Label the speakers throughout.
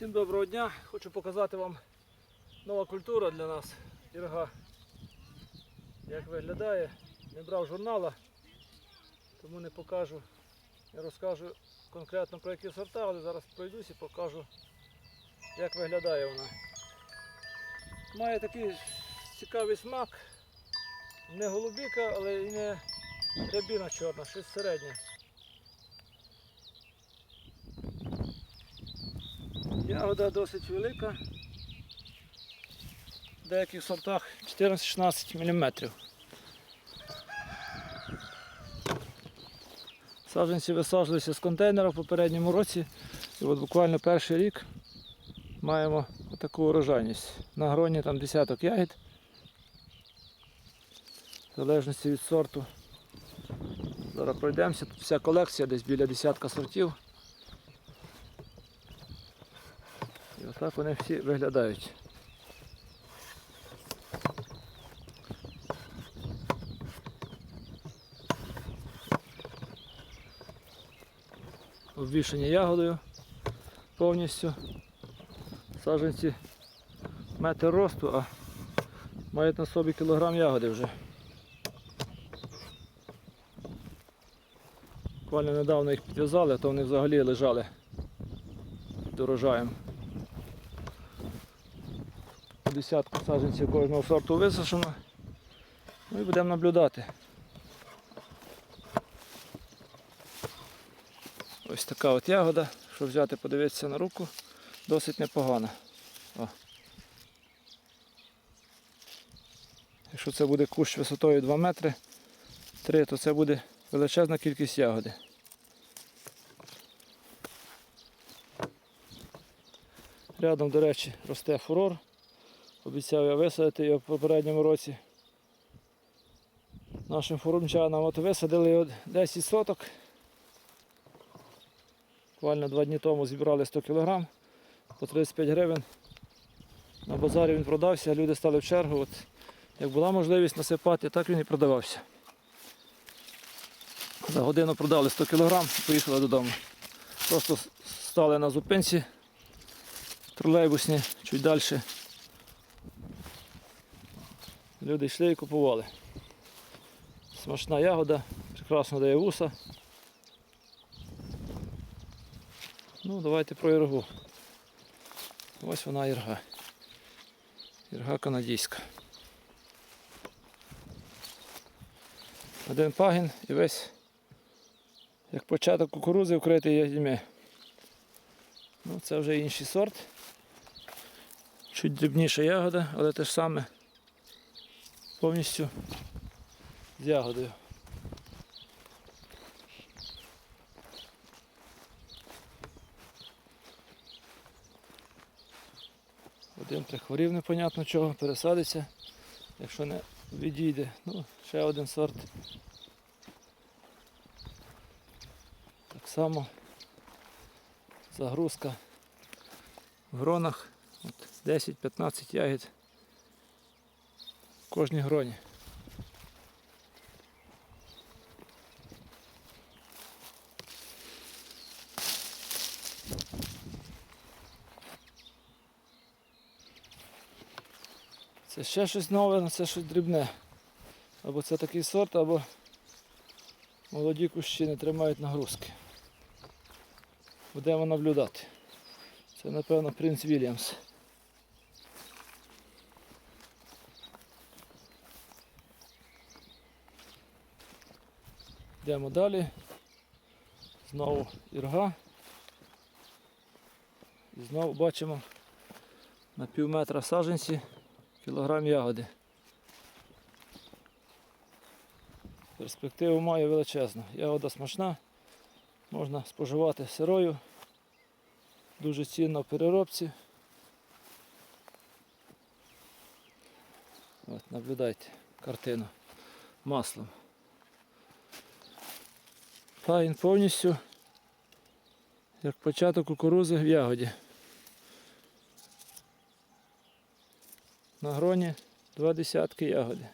Speaker 1: Всім доброго дня! Хочу показати вам нова культура для нас ірга. Як виглядає. Не брав журнала, тому не покажу. Не розкажу конкретно про які сорта, але зараз пройдусь і покажу, як виглядає вона. Має такий цікавий смак. Не голубіка, але і не рябіна чорна, щось середнє. Ягода досить велика. В деяких сортах 14-16 мм. Саджанці висаджувалися з контейнера в попередньому році. І от буквально перший рік маємо таку урожайність. На гроні там десяток ягід. В залежності від сорту. Зараз пройдемося. Тут вся колекція десь біля десятка сортів. І отак вони всі виглядають. Обвішані ягодою повністю. Саджанці метр росту, а мають на собі кілограм ягоди вже. Буквально недавно їх підв'язали, а то вони взагалі лежали під урожаєм. Десятку саджанців кожного сорту висушено. Ну і будемо наблюдати. Ось така от ягода, що взяти, подивитися на руку, досить непогана. О. Якщо це буде кущ висотою 2 метри 3, то це буде величезна кількість ягоди. Рядом, до речі, росте фурор. Обіцяв я висадити його в попередньому році. Нашим фурумчанам от висадили його 10 соток. Буквально два дні тому зібрали 100 кг по 35 гривень. На базарі він продався, люди стали в чергу. От, як була можливість насипати, так він і продавався. За годину продали 100 кг і поїхали додому. Просто стали на зупинці тролейбусні, чуть далі. Люди йшли і купували. Смачна ягода, прекрасно дає вуса. Ну, давайте про іргу. Ось вона ірга. Ірга канадійська. Один пагін і весь як початок кукурузи вкритий ядьми. Ну, це вже інший сорт. Чуть дрібніша ягода, але те ж саме повністю з ягодою. Один прихворів непонятно чого, пересадиться, якщо не відійде. Ну, ще один сорт. Так само загрузка в гронах. От 10-15 ягід кожній гроні. Це ще щось нове, але це щось дрібне. Або це такий сорт, або молоді кущі не тримають нагрузки. Будемо наблюдати. Це напевно принц Вільямс. Йдемо далі. Знову ірга. І знову бачимо на пів метра саджанці кілограм ягоди. Перспективу має величезну. Ягода смачна, можна споживати сирою, дуже цінно в переробці. От, наблюдайте картину маслом. Пагін повністю як початок кукурузи в ягоді. На гроні два десятки ягоди.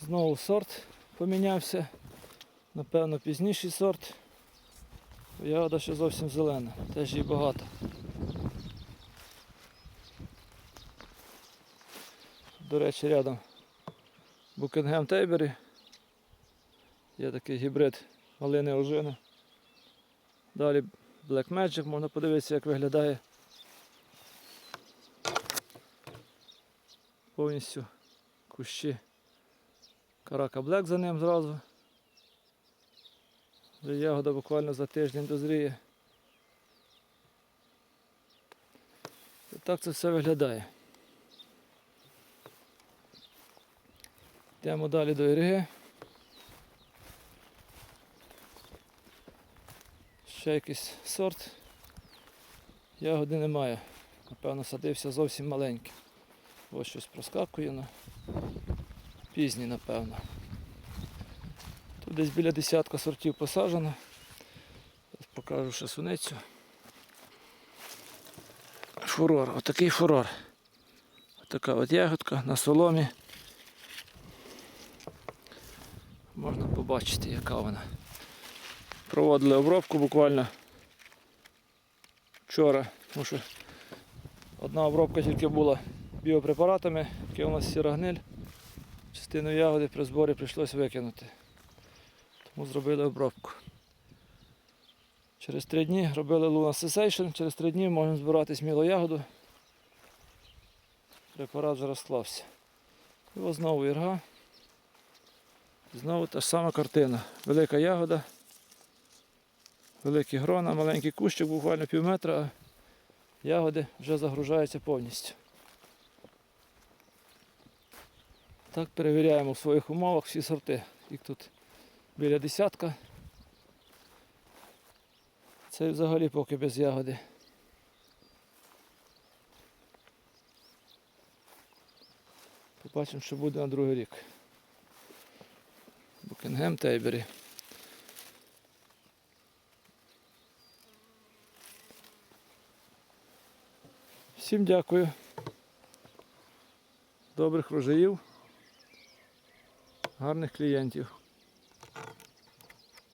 Speaker 1: Знову сорт помінявся. Напевно, пізніший сорт. Ягода ще зовсім зелена, теж її багато. До речі, рядом Букингем Тейбері. Є такий гібрид малини ожини. Далі Black Magic, можна подивитися, як виглядає. Повністю кущі. Карака Black за ним зразу. Ягода буквально за тиждень дозріє. І так це все виглядає. Йдемо далі до Іриги. Ще якийсь сорт. Ягоди немає. Напевно, садився зовсім маленький. Ось щось проскакує, ну пізній, напевно. Тут десь біля десятка сортів посаджено. Зараз покажу ще. Фурор, отакий фурор. Отака от ягодка на соломі. Можна побачити, яка вона. Проводили обробку буквально вчора, тому що одна обробка тільки була біопрепаратами, які у нас сіра гниль. Частину ягоди при зборі прийшлося викинути. Тому зробили обробку. Через три дні робили Luna Cessation, через три дні можемо збирати сміло ягоду. Препарат вже розклався. І знову ірга. Знову та ж сама картина. Велика ягода, великі грона, маленький кущик, буквально пів метра, а ягоди вже загружаються повністю. Так перевіряємо в своїх умовах всі сорти. Їх тут біля десятка. Це взагалі поки без ягоди. Побачимо, що буде на другий рік. Букінгем Тейбері. Всім дякую. Добрих врожаїв, гарних клієнтів.